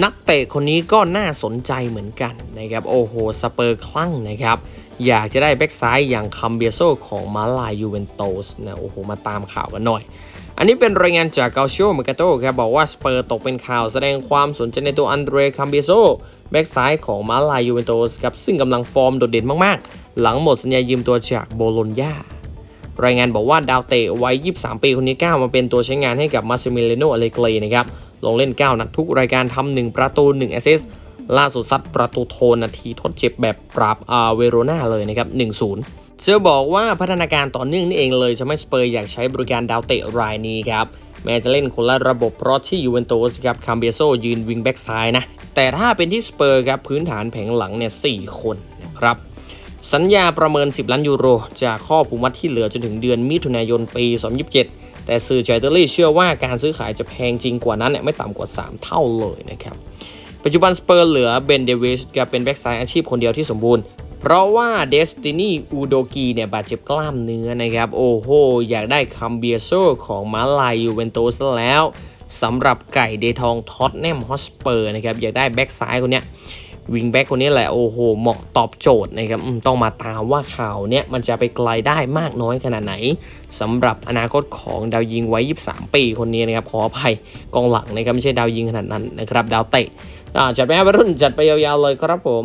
นักเตะคนนี้ก็น่าสนใจเหมือนกันนะครับโอ้โหสเปอร์คลั่งนะครับ อยากจะได้แบ็กซ้ายอย่างคัมเบียโซของมาลายยูเวนตุสนะโอ้โหมาตามข่าวกันหน่อย อันนี้เป็นรายงานจากเกาเชียเมกาโตครับบอกว่าสเปอร์ตกเป็นข่าวแสดงความสนใจในตัวอันเดรคัมเบียโซแบ็กซ้ายของมาลายยูเวนตุสครับซึ่งกำลังฟอร์มโดดเด่นมากๆ หลังหมดสัญญายืมตัวจากโบโลญญารายงานบอกว่าดาวเตะวัย 23 ปีคนนี้ก้าวมาเป็นตัวใช้งานให้กับมาซิมิเลโนอเลเกรนะครับ ลงเล่น 9 นัดทุกรายการทำ1ประตู1แอสซิสต์ล่าสุดซัดประตูโทนนาทีทดเจ็บแบบปราบอาเวโรนาเลยนะครับ 1-0เชื่อบอกว่าพัฒนาการต่อเนื่องนี่เองเลยทำให้สเปอร์อยากใช้บริการดาวเตะรายนี้ครับ แม้จะเล่นคนละระบบเพราะที่ยูเวนตุสครับคัมเบียโซยืนวิงแบ็กซ้ายนะ แต่ถ้าเป็นที่สเปอร์ครับพื้นฐานแผงหลังเนี่ย4คนนะครับสัญญาประเมิน 10 ล้านยูโร จากข้อผูกมัดที่เหลือจนถึงเดือนมิถุนายนปี 2027 แต่สื่อจากอิตาลีเชื่อว่าการซื้อขายจะแพงจริงกว่านั้นเนี่ยไม่ต่ำกว่า 3 เท่าเลยนะครับ ปัจจุบันสเปอร์เหลือเบนเดวิสกับเป็นแบ็กซ้ายอาชีพคนเดียวที่สมบูรณ์ เพราะว่าเดสตินีอูโดกีเนี่ยบาดเจ็บกล้ามเนื้อนะครับ โอ้โห อยากได้คัมเบียโซของมาลายยูเวนตุสแล้วสำหรับไก่เดทองท็อตแนมฮอสเปอร์นะครับอยากได้แบ็กซ้ายคนเนี้ย วิงแบ็กคนนี้แหละโอ้โหเหมาะตอบโจทย์นะครับต้องมาตามว่าข่าวเนี้ยมันจะไปไกลได้มากน้อยขนาดไหนสำหรับอนาคตของดาวยิงไว้ 23 ปีคนนี้นะครับขออภัยกองหลังนะครับไม่ใช่ดาวยิงขนาดนั้นนะครับดาวเตะจัดไปวัยรุ่นจัดไปยาวๆเลยครับผม